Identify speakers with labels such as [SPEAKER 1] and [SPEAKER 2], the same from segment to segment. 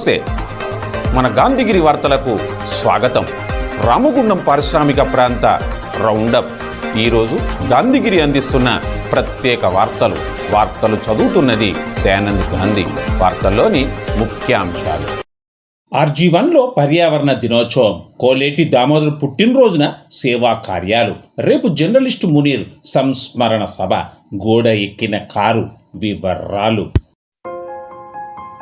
[SPEAKER 1] నమస్తే. మన గాంధీగిరి వార్తలకు స్వాగతం. రామగుండం పారిశ్రామిక ప్రాంత రౌండప్. ఈరోజు గాంధీగిరి అందిస్తున్న ప్రత్యేక వార్తలు. వార్తలు చదువుతున్నది దయానంద్ గాంధీ. వార్తల్లోని ముఖ్యాంశాలు. ఆర్జీ వన్లో పర్యావరణ దినోత్సవం. కోలేటి దామోదర్ పుట్టినరోజున సేవా కార్యాలు. రేపు జర్నలిస్టు మునీర్ సంస్మరణ సభ. గోడ ఎక్కిన కారు వివరాలు.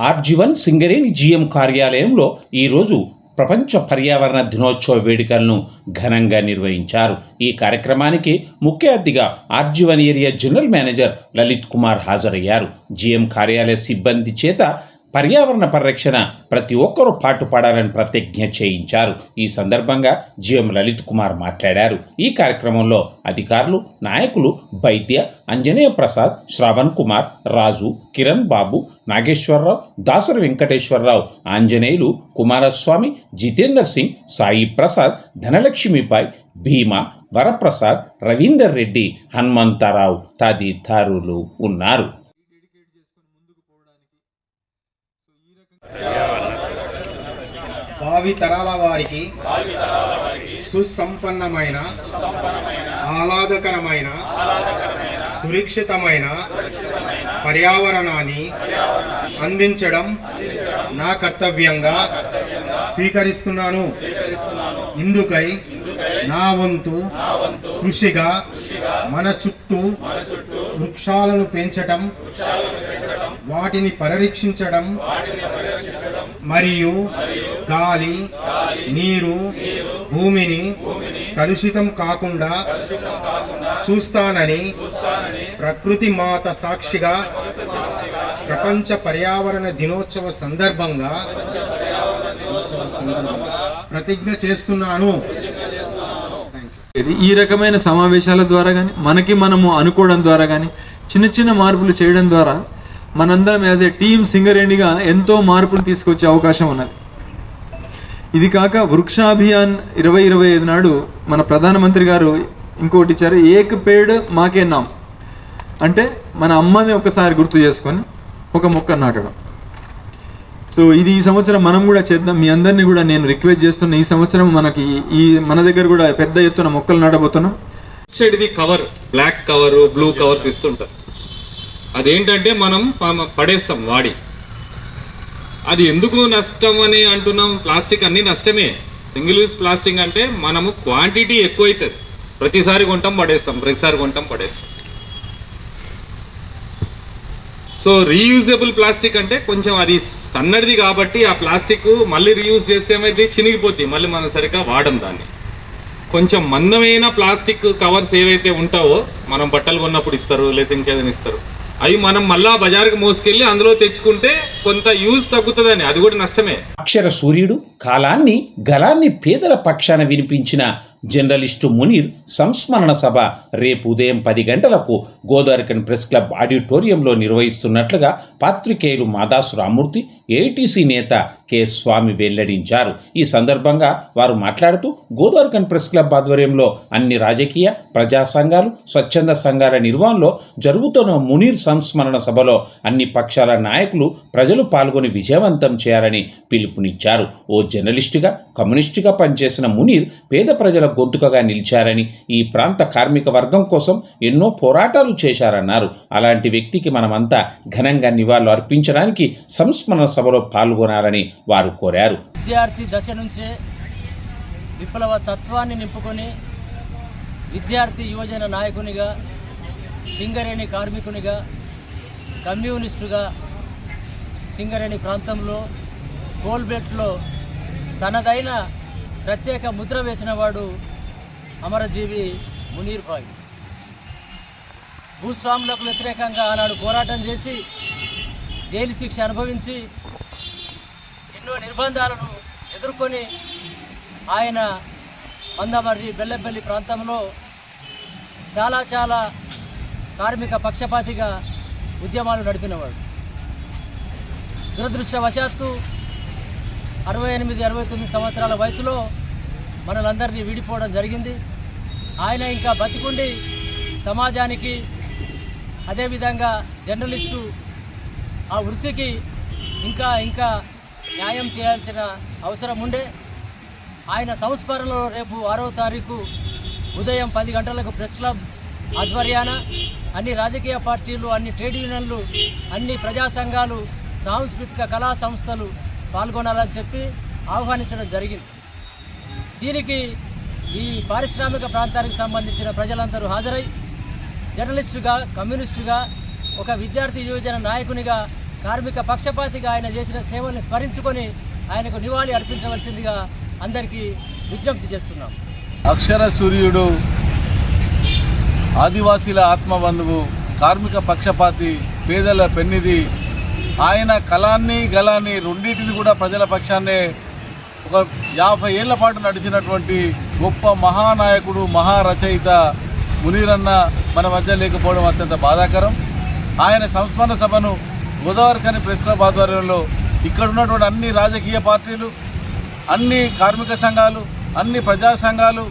[SPEAKER 1] RG one Singareni GM కార్యాలయంలో ఈరోజు ప్రపంచ పర్యావరణ దినోత్సవ వేడుకలను ఘనంగా నిర్వహించారు. ఈ కార్యక్రమానికి ముఖ్య అతిథిగా RG one area general manager Lalit Kumar హాజరయ్యారు. జీఎం కార్యాలయ సిబ్బంది చేత పర్యావరణ పరిరక్షణ ప్రతి ఒక్కరూ పాటుపడాలని ప్రతిజ్ఞ చేయించారు. ఈ సందర్భంగా జిఎం లలిత్ కుమార్ మాట్లాడారు. ఈ కార్యక్రమంలో అధికారులు నాయకులు వైద్య అంజనేయ ప్రసాద్ శ్రవణ్ కుమార్ రాజు కిరణ్ బాబు నాగేశ్వరరావు దాసరి వెంకటేశ్వరరావు ఆంజనేయులు కుమారస్వామి జితేందర్ సింగ్ సాయి ప్రసాద్ ధనలక్ష్మిపాయ్ భీమా వరప్రసాద్ రవీందర్ రెడ్డి హనుమంతరావు తదితరులు ఉన్నారు.
[SPEAKER 2] భావి తరాల వారికి సుసంపన్నమైన ఆహ్లాదకరమైన సురక్షితమైన పర్యావరణాన్ని అందించడం నా కర్తవ్యంగా స్వీకరిస్తున్నాను. ఇందుకై నా వంతు కృషిగా మన చుట్టూ వృక్షాలను పెంచటం వాటిని పరిరక్షించడం మరియు గాలి నీరు భూమిని కలుషితం కాకుండా చూస్తానని ప్రకృతి మాత సాక్షిగా ప్రపంచ పర్యావరణ దినోత్సవ సందర్భంగా ప్రతిజ్ఞ చేస్తున్నాను.
[SPEAKER 3] ఇది ఈ రకమైన సమావేశాల ద్వారా కానీ మనకి మనము అనుకోవడం ద్వారా కానీ చిన్న చిన్న మార్పులు చేయడం ద్వారా మనందరం యాజ్ ఏ టీమ్ సింగరేణిగా ఎంతో మార్పులు తీసుకొచ్చే అవకాశం ఉన్నది. ఇది కాక వృక్షాభియాన్ ఇరవై ఇరవై ఐదు నాడు మన ప్రధానమంత్రి గారు ఇంకోటి ఇచ్చారు ఏక్ పేడ్ మాకే నామ్. అంటే మన అమ్మని ఒకసారి గుర్తు చేసుకొని ఒక మొక్క నాటడం. సో ఇది ఈ సంవత్సరం మనం కూడా చేద్దాం. మీ అందరినీ కూడా నేను రిక్వెస్ట్ చేస్తున్న ఈ సంవత్సరం మనకి ఈ మన దగ్గర కూడా పెద్ద ఎత్తున మొక్కలు నాటబోతున్నాం.
[SPEAKER 4] సైడ్ ఇది cover black cover blue covers ఇస్తుంటారు. అదేంటంటే మనం పడేస్తాం వాడి. అది ఎందుకు నష్టం అని అంటున్నాం? ప్లాస్టిక్ అన్ని నష్టమే. సింగిల్ యూస్ ప్లాస్టిక్ అంటే మనము క్వాంటిటీ ఎక్కువ అవుతుంది ప్రతిసారి కొంటాం పడేస్తాం. ప్రతిసారి కొంటాం పడేస్తాం. సో రీయూజబుల్ ప్లాస్టిక్ అంటే కొంచెం అది సన్నడిది కాబట్టి ఆ ప్లాస్టిక్ మళ్ళీ రీయూజ్ చేస్తే ఏమైతే చినిగిపోద్ది. మళ్ళీ మనం సరిగ్గా వాడం దాన్ని. కొంచెం మందమైన ప్లాస్టిక్ కవర్స్ ఏవైతే ఉంటావో మనం బట్టలు కొన్నప్పుడు ఇస్తారు లేదా ఇంకేదైనా ఇస్తారు. అవి మనం మళ్ళా బజార్కి మోసుకెళ్ళి అందులో తెచ్చుకుంటే కొంత యూజ్ తగ్గుతుందని. అది కూడా నష్టమే.
[SPEAKER 1] అక్షర సూర్యుడు కాలాన్ని గలాన్ని పేదల పక్షాన వినిపించిన జర్నలిస్టు మునీర్ సంస్మరణ సభ రేపు ఉదయం పది గంటలకు గోదావరికన్ ప్రెస్ క్లబ్ ఆడిటోరియంలో నిర్వహిస్తున్నట్లుగా పాత్రికేయులు మాదాసు రామూర్తి ఏటీసీ నేత కె స్వామి వెల్లడించారు. ఈ సందర్భంగా వారు మాట్లాడుతూ గోదావరికన్ ప్రెస్ క్లబ్ ఆధ్వర్యంలో అన్ని రాజకీయ ప్రజా సంఘాలు స్వచ్ఛంద సంఘాల నిర్వహణలో జరుగుతున్న మునీర్ సంస్మరణ సభలో అన్ని పక్షాల నాయకులు ప్రజలు పాల్గొని విజయవంతం చేయాలని పిలుపునిచ్చారు. ఓ జర్నలిస్టుగా కమ్యూనిస్టుగా పనిచేసిన మునీర్ పేద ప్రజల గొంతుకగా నిలిచారని ఈ ప్రాంత కార్మిక వర్గం కోసం ఎన్నో పోరాటాలు చేశారన్నారు. అలాంటి వ్యక్తికి మనమంతా ఘనంగా నివాళులు అర్పించడానికి సంస్మరణ సభలో పాల్గొనాలని వారు కోరారు.
[SPEAKER 5] విద్యార్థి దశ నుంచే విప్లవ తత్వాన్ని నింపుకొని విద్యార్థి యువజన నాయకునిగా సింగరేణి కార్మికునిగా కమ్యూనిస్టుగా సింగరేణి ప్రాంతంలో కోల్బెట్లో తనదైన ప్రత్యేక ముద్ర వేసినవాడు అమరజీవి మునీర్ భాయ్. భూస్వాములకు వ్యతిరేకంగా ఆనాడు పోరాటం చేసి జైలు శిక్ష అనుభవించి ఎన్నో నిర్బంధాలను ఎదుర్కొని ఆయన మందమర్రి బెల్లపల్లి ప్రాంతంలో చాలా చాలా కార్మిక పక్షపాతిగా ఉద్యమాలు నడిపినవాడు. దురదృష్టవశాత్తు అరవై ఎనిమిది అరవై తొమ్మిది సంవత్సరాల వయసులో మనలందరినీ విడిపోవడం జరిగింది. ఆయన ఇంకా బతికుండి సమాజానికి అదేవిధంగా జర్నలిస్టు ఆ వృత్తికి ఇంకా ఇంకా న్యాయం చేయాల్సిన అవసరం ఉండే ఆయన సంస్మరణలో రేపు ఆరో తారీఖు ఉదయం పది గంటలకు ప్రెస్ క్లబ్ ఆధ్వర్యాన అన్ని రాజకీయ పార్టీలు అన్ని ట్రేడ్ యూనియన్లు అన్ని ప్రజా సంఘాలు సాంస్కృతిక కళా సంస్థలు పాల్గొనాలని చెప్పి ఆహ్వానించడం జరిగింది. దీనికి ఈ పారిశ్రామిక ప్రాంతానికి సంబంధించిన ప్రజలందరూ హాజరై జర్నలిస్టుగా కమ్యూనిస్టుగా ఒక విద్యార్థి యువజన నాయకునిగా కార్మిక పక్షపాతిగా ఆయన చేసిన సేవల్ని స్మరించుకొని ఆయనకు నివాళి అర్పించవలసిందిగా అందరికీ విజ్ఞప్తి చేస్తున్నాం.
[SPEAKER 6] అక్షర సూర్యుడు ఆదివాసీల ఆత్మబంధువు కార్మిక పక్షపాతి పేదల పెన్నిది ఆయన కళాన్ని గలాన్ని రెండింటిని కూడా ప్రజల పక్షాన్నే ఒక యాభై ఏళ్ళ పాటు నడిచినటువంటి గొప్ప మహానాయకుడు మహారచయిత మునీరన్న మన మధ్య లేకపోవడం అత్యంత బాధాకరం. ఆయన సంస్మరణ సభను గోదావరికని ప్రెస్ క్లబ్ ఆధ్వర్యంలో ఇక్కడ ఉన్నటువంటి అన్ని రాజకీయ పార్టీలు అన్ని కార్మిక సంఘాలు అన్ని ప్రజా సంఘాలు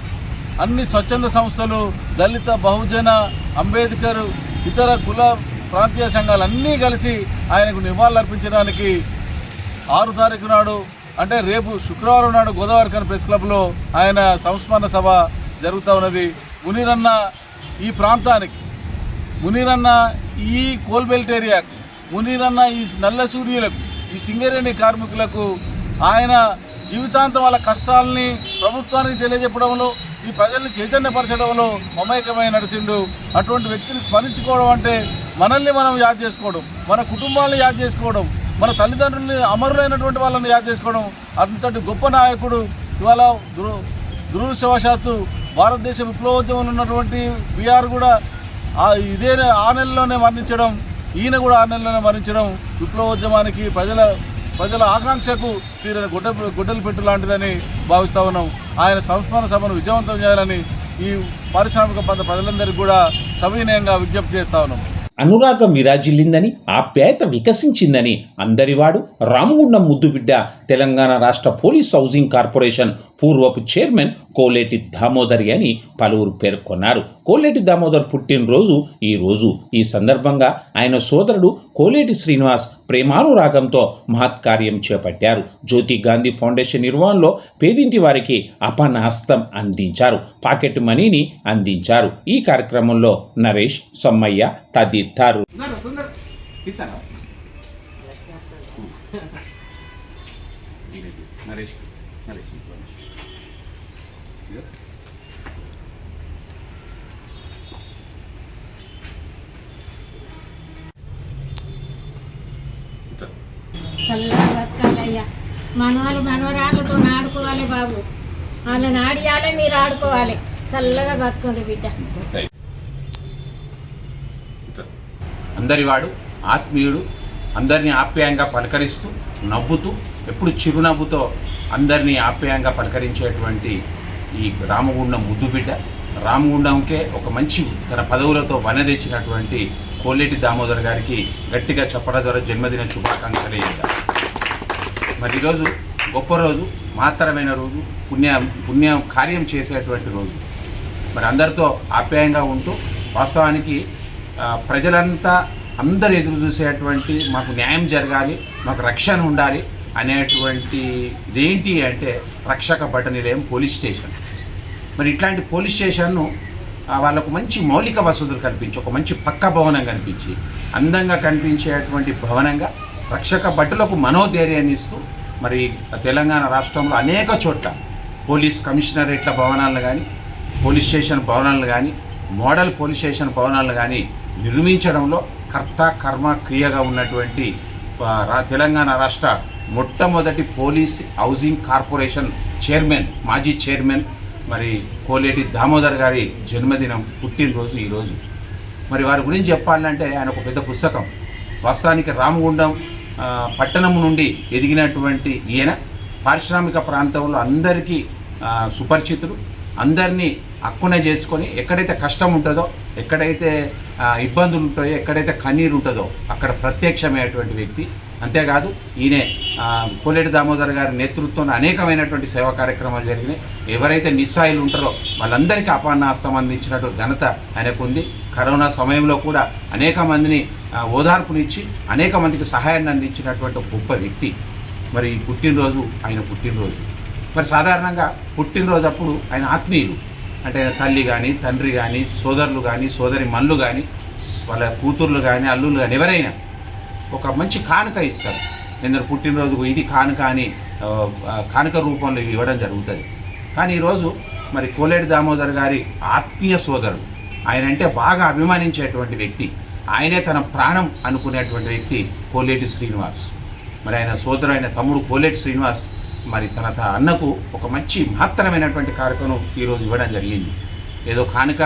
[SPEAKER 6] అన్ని స్వచ్ఛంద సంస్థలు దళిత బహుజన అంబేద్కర్ ఇతర కుల ప్రాంతీయ సంఘాలు అన్నీ కలిసి ఆయనకు నివాళులర్పించడానికి ఆరు తారీఖు నాడు అంటే రేపు శుక్రవారం నాడు గోదావరికన్ ప్రెస్ క్లబ్లో ఆయన సంస్మరణ సభ జరుగుతూ ఉన్నది. మునీరన్న ఈ ప్రాంతానికి మునీరన్న ఈ కోల్బెల్ట్ ఏరియాకి మునీరన్న ఈ నల్ల సూర్యులకు ఈ సింగరేణి కార్మికులకు ఆయన జీవితాంతం వాళ్ళ కష్టాలని ప్రభుత్వానికి తెలియజెప్పడంలో ఈ ప్రజల్ని చైతన్యపరచడంలో మమేకమై నడిచిండు. అటువంటి వ్యక్తిని స్మరించుకోవడం అంటే మనల్ని మనం యాద్ చేసుకోవడం మన కుటుంబాలను యాద్ చేసుకోవడం మన తల్లిదండ్రుల్ని అమరులైనటువంటి వాళ్ళని యాద్ చేసుకోవడం. అంతటి గొప్ప నాయకుడు ఇవాళ దురు దురదృష్టవశాత్తు భారతదేశ విప్లవోద్యమంలో ఉన్నటువంటి బీఆర్ కూడా ఇదే ఆ నెలలోనే మరణించడం ఈయన కూడా ఆరు నెలలోనే మరణించడం విప్లవోద్యమానికి ప్రజల ప్రజల ఆకాంక్షకు తీరిన గుడ్డ గుడ్డలు పెట్టు లాంటిదని భావిస్తా ఉన్నాం. ఆయన సంస్మరణ సభను విజయవంతం చేయాలని ఈ పారిశ్రామిక పంత ప్రజలందరికీ కూడా సవినయంగా విజ్ఞప్తి చేస్తా ఉన్నాం.
[SPEAKER 1] అనురాగం విరాజిల్లిందని ఆప్యాయత వికసించిందని అందరివాడు రామగుండం ముద్దుబిడ్డ తెలంగాణ రాష్ట్ర పోలీస్ హౌసింగ్ కార్పొరేషన్ పూర్వపు చైర్మన్ కోలేటి దామోదరి అని పలువురు పేర్కొన్నారు. కోలేటి దామోదర్ పుట్టినరోజు ఈ రోజు. ఈ సందర్భంగా ఆయన సోదరుడు కోలేటి శ్రీనివాస్ ప్రేమానురాగంతో మహత్కార్యం చేపట్టారు. జ్యోతి గాంధీ ఫౌండేషన్ నిర్వహణలో పేదింటి వారికి అపనాస్తం అందించారు. పాకెట్ మనీని అందించారు. ఈ కార్యక్రమంలో నరేష్ సమ్మయ్య తదితరులు.
[SPEAKER 7] నరేష్ అయ్యా. మనవాళ్ళు మనవరాళ్ళతో ఆడుకోవాలి బాబు. వాళ్ళని ఆడియాలి మీరు ఆడుకోవాలి. చల్లగా బతుకుంది బిడ్డ.
[SPEAKER 1] అందరివాడు ఆత్మీయుడు అందరినీ ఆప్యాయంగా పలకరిస్తూ నవ్వుతూ ఎప్పుడు చిరునవ్వుతో అందరినీ ఆప్యాయంగా పలకరించేటువంటి ఈ రామగుండం ముద్దు బిడ్డ. రామగుండంకే ఒక మంచి తన పదవులతో వన తెచ్చినటువంటి కోలేటి దామోదర్ గారికి గట్టిగా చెప్పడం ద్వారా జన్మదిన శుభాకాంక్షలు మరి ఈరోజు గొప్ప రోజు మాత్రమైన రోజు పుణ్య పుణ్య కార్యం చేసేటువంటి రోజు. మరి అందరితో ఆప్యాయంగా ఉంటూ వాస్తవానికి ప్రజలంతా అందరు ఎదురు చూసేటువంటి మాకు న్యాయం జరగాలి మాకు రక్షణ ఉండాలి అనేటువంటి ఇదేంటి అంటే రక్షక భట నిలయం పోలీస్ స్టేషన్. మరి ఇట్లాంటి పోలీస్ స్టేషన్ను వాళ్ళకు మంచి మౌలిక వసతులు కల్పించి ఒక మంచి పక్క భవనం కనిపించి అందంగా కనిపించేటువంటి భవనంగా రక్షక భటులకు మనోధైర్యాన్ని ఇస్తూ మరి తెలంగాణ రాష్ట్రంలో అనేక చోట్ల పోలీస్ కమిషనరేట్ల భవనాలను కానీ పోలీస్ స్టేషన్ భవనాలను కానీ మోడల్ పోలీస్ స్టేషన్ భవనాలను కానీ నిర్మించడంలో కర్త కర్మ క్రియగా ఉన్నటువంటి తెలంగాణ రాష్ట్ర మొట్టమొదటి పోలీస్ హౌసింగ్ కార్పొరేషన్ చైర్మన్ మాజీ చైర్మన్ మరి కోలేటి దామోదర్ గారి జన్మదినం పుట్టినరోజు ఈరోజు. మరి వారి గురించి చెప్పాలంటే ఆయన ఒక పెద్ద పుస్తకం. వాస్తవానికి రామగుండం పట్టణం నుండి ఎదిగినటువంటి ఈయన పారిశ్రామిక ప్రాంతంలో అందరికీ సుపరిచితులు సుపరిచితుడు అందరినీ అక్కున చేసుకొని ఎక్కడైతే కష్టం ఉంటుందో ఎక్కడైతే ఇబ్బందులు ఉంటాయో ఎక్కడైతే కన్నీరు ఉంటుందో అక్కడ ప్రత్యక్షమైనటువంటి వ్యక్తి అంతేకాదు ఈయనే కోలేటి దామోదర్ గారి నేతృత్వంలో అనేకమైనటువంటి సేవా కార్యక్రమాలు జరిగినాయి. ఎవరైతే నిస్సాయిలు ఉంటారో వాళ్ళందరికీ అపాన్నాస్తం అందించినట్టు ఘనత ఆయనకు ఉంది. కరోనా సమయంలో కూడా అనేక మందిని ఓదార్పునిచ్చి అనేక మందికి సహాయాన్ని అందించినటువంటి గొప్ప వ్యక్తి. మరి పుట్టినరోజు ఆయన పుట్టినరోజు. మరి సాధారణంగా పుట్టినరోజు అప్పుడు ఆయన ఆత్మీయులు. అంటే తల్లి కానీ తండ్రి కానీ సోదరులు కానీ సోదరి మన్లు కానీ వాళ్ళ కూతుర్లు కానీ అల్లుళ్ళు కానీ ఎవరైనా ఒక మంచి కానుక ఇస్తారు. నేను పుట్టినరోజుకు ఇది కానుక అని కానుక రూపంలో ఇవి ఇవ్వడం జరుగుతుంది. కానీ ఈరోజు మరి కోలేటి దామోదర్ గారి ఆత్మీయ సోదరుడు ఆయన అంటే బాగా అభిమానించేటువంటి వ్యక్తి ఆయనే తన ప్రాణం అనుకునేటువంటి వ్యక్తి కోలేటి శ్రీనివాస్. మరి ఆయన సోదరు ఆయన తమ్ముడు కోలేటి శ్రీనివాస్ మరి తన తన అన్నకు ఒక మంచి మహత్తరమైనటువంటి కార్యక్రమం ఈరోజు ఇవ్వడం జరిగింది. ఏదో కానుక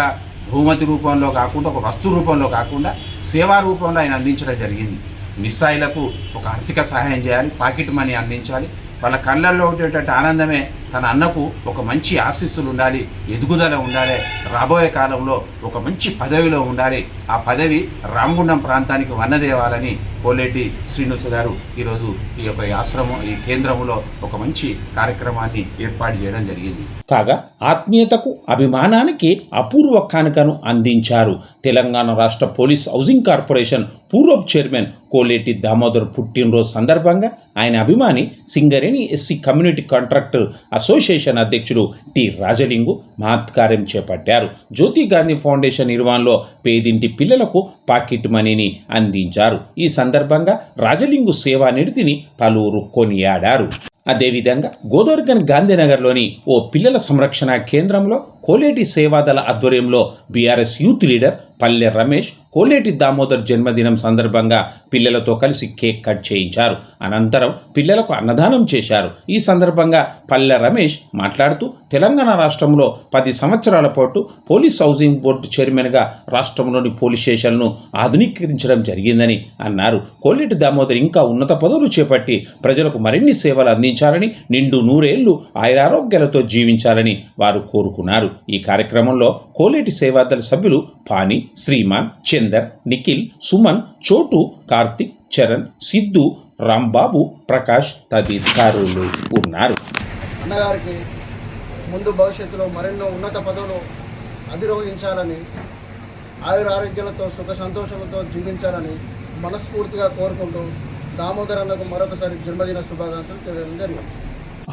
[SPEAKER 1] బహుమతి రూపంలో కాకుండా ఒక వస్తు రూపంలో కాకుండా సేవా రూపంలో ఆయన అందించడం జరిగింది. నిస్సాయిలకు ఒక ఆర్థిక సహాయం చేయాలి పాకెట్ మనీ అందించాలి. వాళ్ళ కళ్ళల్లో ఉండేటువంటి ఆనందమే తన అన్నకు ఒక మంచి ఆశీస్సులు ఉండాలి ఎదుగుదల ఉండాలి. రాబోయే కాలంలో ఒక మంచి పదవిలో ఉండాలి. ఆ పదవి రామగుండం ప్రాంతానికి వన్నదేవాలని కోలేటి శ్రీనివాస గారు ఈరోజు ఈ యొక్క ఆశ్రమం ఈ కేంద్రంలో ఒక మంచి కార్యక్రమాన్ని ఏర్పాటు చేయడం జరిగింది. కాగా ఆత్మీయతకు అభిమానానికి అపూర్వ కానుకను అందించారు. తెలంగాణ రాష్ట్ర పోలీస్ హౌసింగ్ కార్పొరేషన్ పూర్వపు చైర్మన్ కోలేటి దామోదర్ పుట్టినరోజు సందర్భంగా ఆయన అభిమాని Singareni SC community contractor association అధ్యక్షుడు టి రాజలింగు మహత్కార్యం చేపట్టారు. జ్యోతి గాంధీ ఫౌండేషన్ నిర్వహణలో పేదింటి పిల్లలకు పాకెట్ మనీని అందించారు. ఈ సందర్భంగా రాజలింగు సేవా నిడితిని పలువురు కొనియాడారు. అదేవిధంగా గోదోర్గన్ గాంధీనగర్లోని ఓ పిల్లల సంరక్షణ కేంద్రంలో కోలేటి సేవాదళ ఆధ్వర్యంలో బీఆర్ఎస్ యూత్ లీడర్ పల్లె రమేష్ కోలేటి దామోదర్ జన్మదినం సందర్భంగా పిల్లలతో కలిసి కేక్ కట్ చేయించారు. అనంతరం పిల్లలకు అన్నదానం చేశారు. ఈ సందర్భంగా పల్లె రమేష్ మాట్లాడుతూ తెలంగాణ రాష్ట్రంలో పది సంవత్సరాల పాటు పోలీస్ హౌసింగ్ బోర్డు చైర్మన్గా రాష్ట్రంలోని పోలీస్ స్టేషన్లను ఆధునీకరించడం జరిగిందని అన్నారు. కోలేటి దామోదర్ ఇంకా ఉన్నత పదవులు చేపట్టి ప్రజలకు మరిన్ని సేవలు అందించాలని నిండు నూరేళ్ళు ఆయురారోగ్యాలతో జీవించాలని వారు కోరుకున్నారు. ఈ కార్యక్రమంలో కోలేటి సేవాదళ సభ్యులు పాని శ్రీమాన్ చందర్ నిఖిల్ సుమన్ చోటు కార్తిక్ చరణ్ సిద్ధు రాంబాబు ప్రకాష్ తదితరులు ఉన్నారు.
[SPEAKER 8] అన్నగారికి ముందు భవిష్యత్తులో మరెన్నో ఉన్నత పదవులు అధిరోహించాలని ఆయుర ఆరోగ్యాలతో సుఖ సంతోషాలతో జీవించాలని మనస్ఫూర్తిగా కోరుకుంటూ దామోదర్ అన్నకు మరొకసారి జన్మదిన శుభాకాంక్షలు తెలియడం జరిగింది.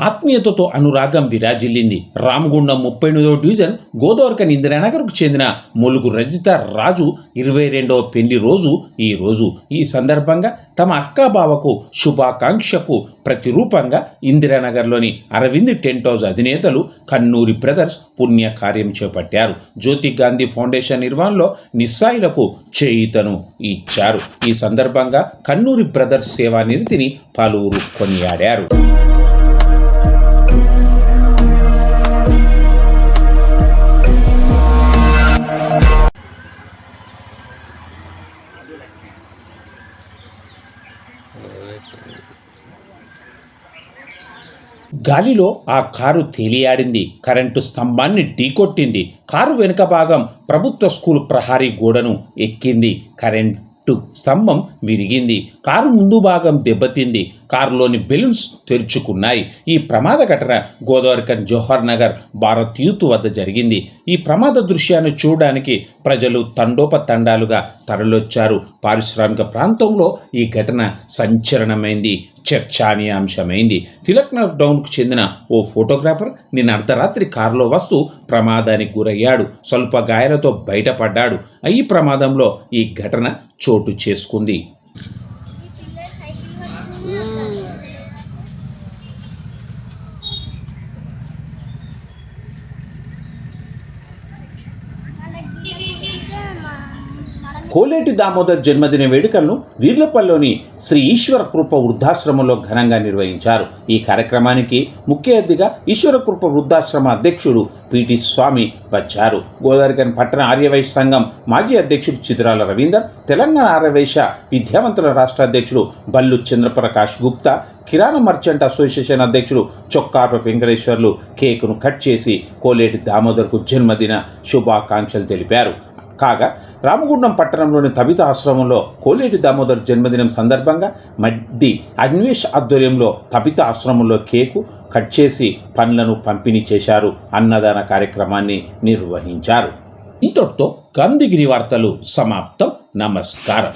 [SPEAKER 1] ఆత్మీయతతో అనురాగం విరాజిల్లింది. రామగుండం ముప్పై ఎనిమిదవ డివిజన్ గోదావరికని ఇందిరానగర్కు చెందిన ములుగు రజిత రాజు ఇరవై రెండవ పెళ్ళి రోజు ఈ రోజు. ఈ సందర్భంగా తమ అక్క బావకు శుభాకాంక్షకు ప్రతిరూపంగా ఇందిరానగర్లోని అరవింద్ టెంట్ హౌస్ అధినేతలు కన్నూరి బ్రదర్స్ పుణ్య కార్యం చేపట్టారు. జ్యోతి గాంధీ ఫౌండేషన్ నిర్వహణలో నిస్సాయిలకు చేయితను ఇచ్చారు. ఈ సందర్భంగా కన్నూరి బ్రదర్స్ సేవా పలువురు కొనియాడారు. గాలిలో ఆ కారు తేలియాడింది. కరెంటు స్తంభాన్ని ఢీకొట్టింది. కారు వెనుక భాగం ప్రభుత్వ స్కూల్ ప్రహారీ గోడను ఎక్కింది. కరెంటు స్తంభం విరిగింది. కారు ముందు భాగం దెబ్బతింది. కారులోని బెలూన్స్ తెరుచుకున్నాయి. ఈ ప్రమాద ఘటన గోదావరికన్ జోహర్ నగర్ భారత్ యూత్ వద్ద జరిగింది. ఈ ప్రమాద దృశ్యాన్ని చూడడానికి ప్రజలు తండోపతండాలుగా తరలొచ్చారు పారిశ్రామిక ప్రాంతంలో ఈ ఘటన సంచలనమైంది. చర్చానీయాంశమైంది తిలక్నగర్ డౌన్కు చెందిన ఓ ఫోటోగ్రాఫర్ నిన్న అర్ధరాత్రి కారులో వస్తూ ప్రమాదానికి గురయ్యాడు. స్వల్ప గాయాలతో బయటపడ్డాడు. ఈ ప్రమాదంలో ఈ ఘటన చోటు చేసుకుంది. కోలేటి దామోదర్ జన్మదిన వేడుకలను వీర్లపల్లిలోని శ్రీ ఈశ్వర కృప వృద్ధాశ్రమంలో ఘనంగా నిర్వహించారు. ఈ కార్యక్రమానికి ముఖ్య అతిథిగా ఈశ్వర కృప వృద్ధాశ్రమ అధ్యక్షుడు పిటి స్వామి వచ్చారు. గోదావరికన్ పట్టణ ఆర్యవైశ్య సంఘం మాజీ అధ్యక్షుడు చిత్రాల రవీందర్ తెలంగాణ ఆర్యవైశ్య విద్యావంతుల రాష్ట్ర అధ్యక్షుడు బల్లు చంద్రప్రకాష్ గుప్తా కిరాణా మర్చెంట్ అసోసియేషన్ అధ్యక్షుడు చొక్కార్ప వెంకటేశ్వర్లు కేకును కట్ చేసి కోలేటి దామోదర్కు జన్మదిన శుభాకాంక్షలు తెలిపారు. కాగా రామగుండం పట్టణంలోని తబిత ఆశ్రమంలో కోలేటి దామోదర్ జన్మదినం సందర్భంగా మద్ది అన్వేష్ ఆధ్వర్యంలో తబిత ఆశ్రమంలో కేకు కట్ చేసి పండ్లను పంపిణీ చేశారు. అన్నదాన కార్యక్రమాన్ని నిర్వహించారు. ఇంతటితో గాంధీగిరి వార్తలు సమాప్తం. నమస్కారం.